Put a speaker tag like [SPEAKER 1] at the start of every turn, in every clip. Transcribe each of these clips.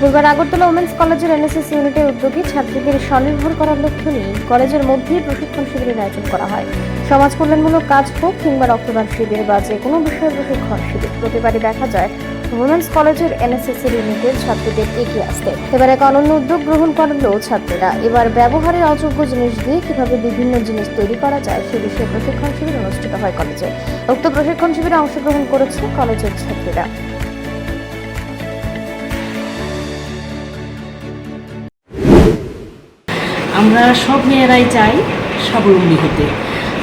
[SPEAKER 1] বুধবার আগরতলা ওমেন্স কলেজের এনএসএস ইউনিটের উদ্যোগে ছাত্রীদের স্বনির্ভর করার লক্ষ্য নিয়ে কলেজের মধ্যেই প্রশিক্ষণ শিবিরের আয়োজন করা হয়। সমাজ কল্যাণমূলক কাজ হোক কিংবা রক্তদান শিবির বা যে কোনো বিষয়ে প্রশিক্ষণ শিবির, প্রতিবারই দেখা যায় উমেন্স কলেজের এনএসএস ইউনিটের ছাত্রীদের এগিয়ে আসতে। এবার এক অনন্য উদ্যোগ গ্রহণ করল ছাত্রীরা। এবার ব্যবহারের অযোগ্য জিনিস দিয়ে কীভাবে বিভিন্ন জিনিস তৈরি করা যায় সে বিষয়ে প্রশিক্ষণ শিবির অনুষ্ঠিত হয় কলেজে। উক্ত প্রশিক্ষণ শিবিরে অংশগ্রহণ করেছে কলেজের ছাত্রীরা।
[SPEAKER 2] আমরা সব মেয়েরাই চাই স্বাবলম্বী হতে।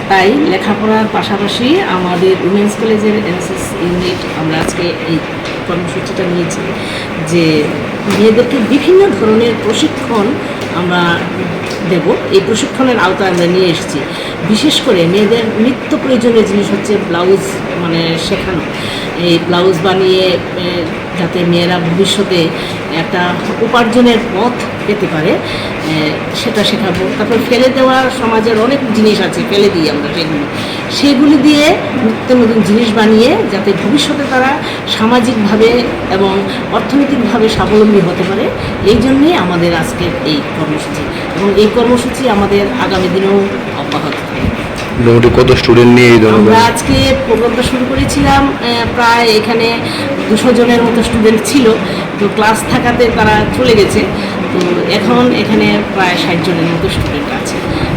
[SPEAKER 2] তাই লেখাপড়ার পাশাপাশি আমাদের উমেন্স কলেজের এনএসএস ইউনিট আমরা আজকে এই কর্মসূচিটা নিয়েছি যে মেয়েদেরকে বিভিন্ন ধরনের প্রশিক্ষণ আমরা দেব। এই প্রশিক্ষণের আওতায় আমরা নিয়ে এসেছি। বিশেষ করে মেয়েদের নিত্য প্রয়োজনীয় জিনিস হচ্ছে ব্লাউজ মানে শেখানো। এই ব্লাউজ বানিয়ে যাতে মেয়েরা ভবিষ্যতে একটা উপার্জনের পথ পেতে পারে সেটা শেখাবো। তারপর ফেলে দেওয়া সমাজের অনেক জিনিস আছে, ফেলে দিই আমরা সেগুলি। সেগুলি দিয়ে নিত্য নতুন জিনিস বানিয়ে যাতে ভবিষ্যতে তারা সামাজিকভাবে এবং অর্থনৈতিকভাবে স্বাবলম্বী হতে পারে, এই জন্যেই আমাদের আজকের এই কর্মসূচি। এবং এই কর্মসূচি আমাদের আগামী দিনেও অব্যাহত থাকবে।
[SPEAKER 3] মোটামুটি কত স্টুডেন্ট নিয়ে এই
[SPEAKER 2] আমরা আজকে প্রোগ্রামটা শুরু করেছিলাম প্রায় এখানে দুশো জনের মতো স্টুডেন্ট ছিল তো ক্লাস থাকাতে তারা চলে গেছে তো এখন এখানে প্রায় ষাট জনের মতো স্টুডেন্ট আছে।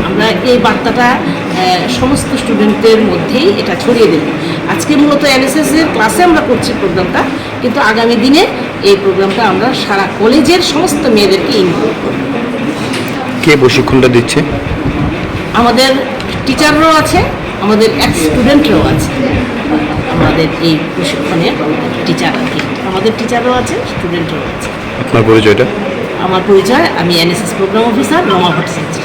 [SPEAKER 2] আমরা এই বার্তাটা সমস্ত স্টুডেন্টদের মধ্যেই এটা ছড়িয়ে দেব আজকে মূলত এনএসএস এর ক্লাসে আমরা করছি প্রোগ্রামটা কিন্তু আগামী দিনে এই প্রোগ্রামটা আমরা সারা কলেজের সমস্ত মেয়েদেরকে ইনভলভ করব।
[SPEAKER 3] কে প্রশিক্ষণটা দিচ্ছে?
[SPEAKER 2] আমাদের টিচাররাও আছে আমাদের এক স্টুডেন্টরাও আছে। আমাদের এই প্রশিক্ষণের টিচার আছে কি। আমাদের টিচাররাও আছে স্টুডেন্টরাও আছে।
[SPEAKER 3] আপনার পরিচয়টা?
[SPEAKER 2] আমার পরিচয় আমি NSS program officer Rama Bhattacharya.